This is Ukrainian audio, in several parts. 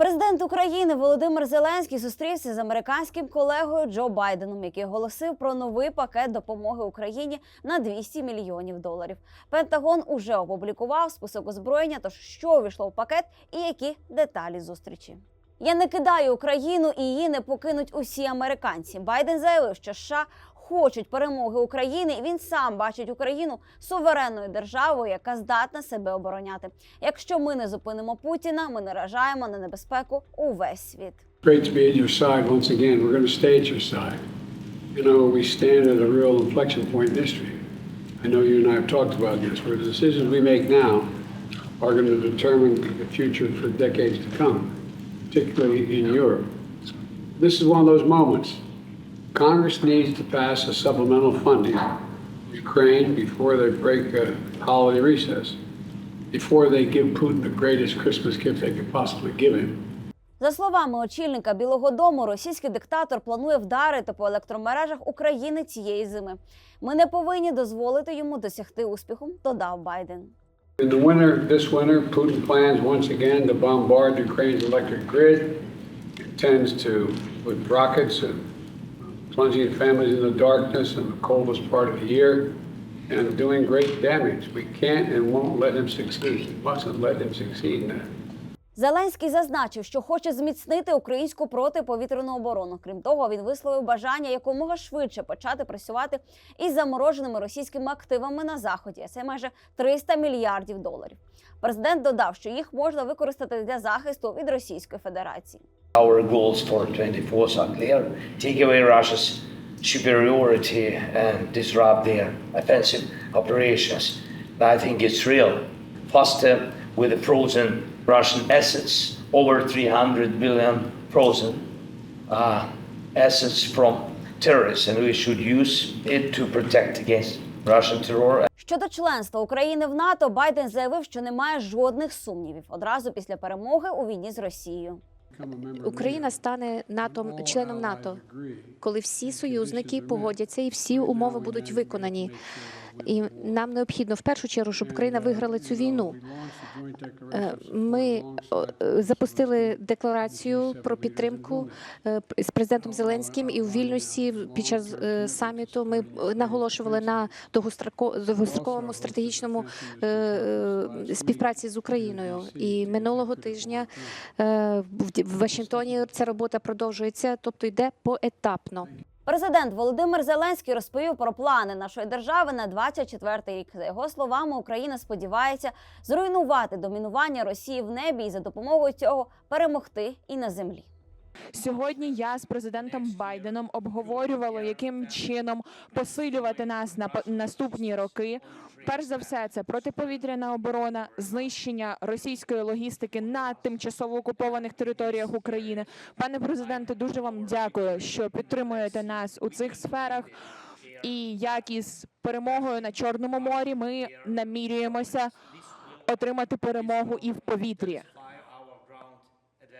Президент України Володимир Зеленський зустрівся з американським колегою Джо Байденом, який оголосив про новий пакет допомоги Україні на 200 мільйонів доларів. Пентагон уже опублікував список озброєння. Тож що увійшло в пакет і які деталі зустрічі. Я не кидаю Україну і її не покинуть усі американці. Байден заявив, що США хочуть перемоги України, і він сам бачить Україну суверенною державою, яка здатна себе обороняти. Якщо ми не зупинимо Путіна, ми наражаємо на небезпеку увесь світ. Great to be at your side once again. We're going to stay at your side. You know, we stand at a real inflection point in history. I know you and I have talked about this, where the decisions we make now are going to determine the future for decades to come, particularly in Europe. This is one of those moments. Congress needs to pass a supplemental funding for Ukraine before they break a holiday recess, before they give Putin the greatest Christmas gift they could possibly give him. За словами очільника Білого Дому, російський диктатор планує вдарити по електромережах України цієї зими. Ми не повинні дозволити йому досягти успіху, додав Байден. In the winter, this winter, Putin plans once again to bombard Ukraine's electric grid. Intends to, with rockets and plunging families into darkness in the coldest part of the year and doing great damage. We can't and won't let him succeed. Mustn't let him succeed in that. Зеленський зазначив, що хоче зміцнити українську протиповітряну оборону. Крім того, він висловив бажання якомога швидше почати працювати із замороженими російськими активами на заході. Це майже 300 мільярдів доларів. Президент додав, що їх можна використати для захисту від Російської Федерації. Our goals for 24 are clear. Take away Russia's superiority and disrupt their offensive operations. I think it's real. Faster with the frozen Russian assets, over 300 billion frozen uh, assets from terrorists, and we should use it to protect against Russian terror Щодо членства України в НАТО, Байден заявив, що немає жодних сумнівів одразу після перемоги у війні з Росією. Україна стане НАТО членом НАТО, коли всі союзники погодяться і всі умови будуть виконані. І нам необхідно в першу чергу, щоб Україна виграла цю війну. Е, Ми запустили декларацію про підтримку е, з президентом Зеленським і у Вільнюсі під час е, саміту ми наголошували на довгостроко- довгостроковому стратегічному співпраці з Україною. І минулого тижня в Вашингтоні ця робота продовжується, тобто йде поетапно. Президент Володимир Зеленський розповів про плани нашої держави на 24-й рік. За його словами, Україна сподівається зруйнувати домінування Росії в небі і за допомогою цього перемогти і на землі. Сьогодні я з президентом Байденом обговорювала, яким чином посилювати нас на наступні роки. Перш за все, це протиповітряна оборона, знищення російської логістики на тимчасово окупованих територіях України. Пане президенте, дуже вам дякую, що підтримуєте нас у цих сферах. І як із перемогою на Чорному морі ми намірюємося отримати перемогу і в повітрі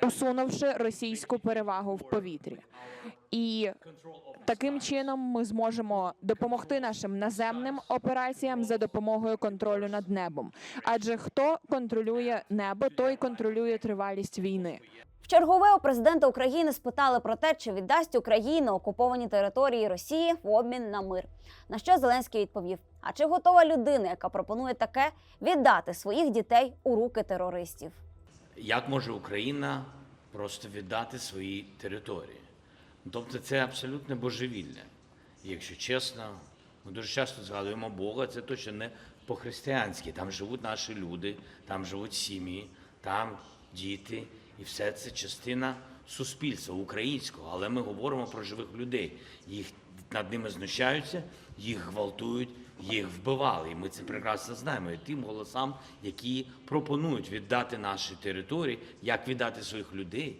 усунувши російську перевагу в повітрі. І таким чином ми зможемо допомогти нашим наземним операціям за допомогою контролю над небом. Адже хто контролює небо, той контролює тривалість війни. Чергове у президента України спитали про те, чи віддасть Україна окуповані території Росії в обмін на мир. На що Зеленський відповів: А чи готова людина, яка пропонує таке, віддати своїх дітей у руки терористів? Як може Україна просто віддати свої території? Тобто це абсолютне божевілля. І Якщо чесно, ми дуже часто згадуємо Бога, це точно не по-християнськи. Там живуть наші люди, там живуть сім'ї, там діти, і все це частина суспільства українського. Але ми говоримо про живих людей. Їх над ними знущаються, їх гвалтують, їх вбивали. І ми це прекрасно знаємо. І тим голосам, які пропонують віддати наші території, як віддати своїх людей.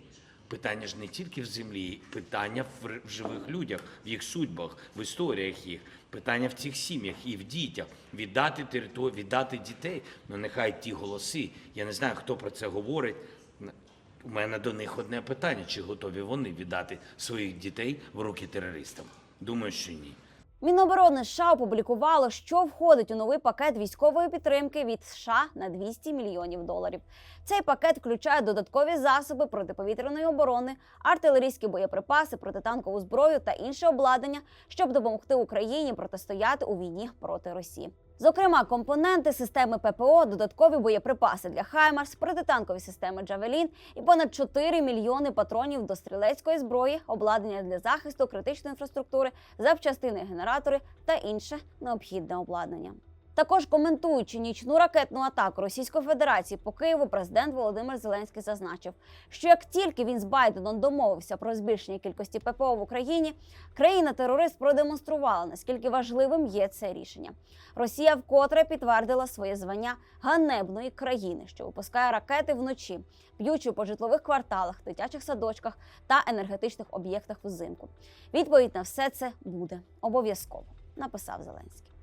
Питання ж не тільки в землі, питання в живих людях, в їх судьбах, в історіях їх, питання в цих сім'ях і в дітях. Віддати територію, віддати дітей. Ну нехай ті голоси. Я не знаю, хто про це говорить. У мене до них одне питання: чи готові вони віддати своїх дітей в руки терористам? Думаю, що ні. Міноборони США опублікувало, що входить у новий пакет військової підтримки від США на 200 мільйонів доларів. Цей пакет включає додаткові засоби протиповітряної оборони, артилерійські боєприпаси, протитанкову зброю та інше обладнання, щоб допомогти Україні протистояти у війні проти Росії. Зокрема, компоненти системи ППО, додаткові боєприпаси для Хаймарс, протитанкові системи Джавелін і понад 4 мільйони патронів до стрілецької зброї, обладнання для захисту критичної інфраструктури, запчастини, генератори та інше необхідне обладнання. Також коментуючи нічну ракетну атаку Російської Федерації по Києву, президент Володимир Зеленський зазначив, що як тільки він з Байденом домовився про збільшення кількості ППО в Україні, країна-терорист продемонструвала наскільки важливим є це рішення. Росія вкотре підтвердила своє звання ганебної країни, що випускає ракети вночі, б'ючи по житлових кварталах, дитячих садочках та енергетичних об'єктах взимку. Відповідь на все це буде обов'язково, написав Зеленський.